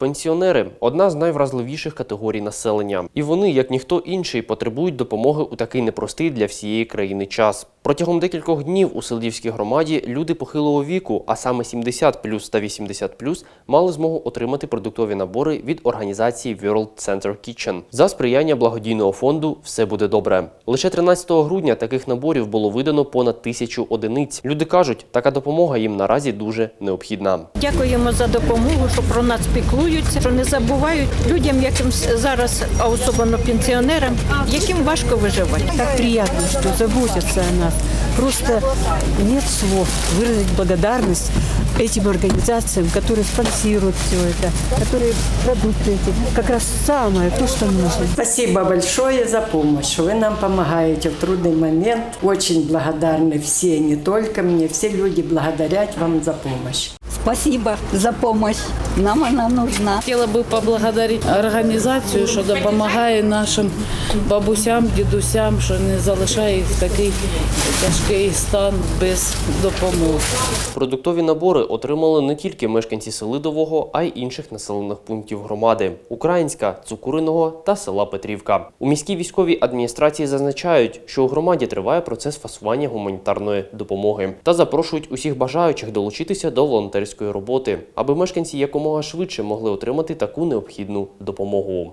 Пенсіонери одна з найвразливіших категорій населення, і вони, як ніхто інший, потребують допомоги у такий непростий для всієї країни час. Протягом декількох днів у Селдівській громаді люди похилого віку, а саме 70 та 80 мали змогу отримати продуктові набори від організації World Center Kitchen. За сприяння благодійного фонду все буде добре. Лише 13 грудня таких наборів було видано понад тисячу одиниць. Люди кажуть, така допомога їм наразі дуже необхідна. Дякуємо за допомогу, що про нас піклуються, що не забувають людям, яким зараз, а особливо пенсіонерам, яким важко виживати. Так приятно, что заботятся о нас. Просто нет слов выразить благодарность этим организациям, которые спонсируют все это, которые продукты эти. Как раз самое то, что нужно. Спасибо большое за помощь. Вы нам помогаете в трудный момент. Очень благодарны все, не только мне. Все люди благодарят вам за помощь. Спасибо за помощь. Нам она нужна. Хотіла би поблагодарити організацію, що допомагає нашим бабусям, дідусям, що не залишає їх в такий тяжкий стан без допомоги. Продуктові набори отримали не тільки мешканці Селидового, а й інших населених пунктів громади Українська, Цукуриного та села Петрівка. У міській військовій адміністрації зазначають, що у громаді триває процес фасування гуманітарної допомоги та запрошують усіх бажаючих долучитися до волонтерської роботи, аби мешканці якомога швидше могли отримати таку необхідну допомогу.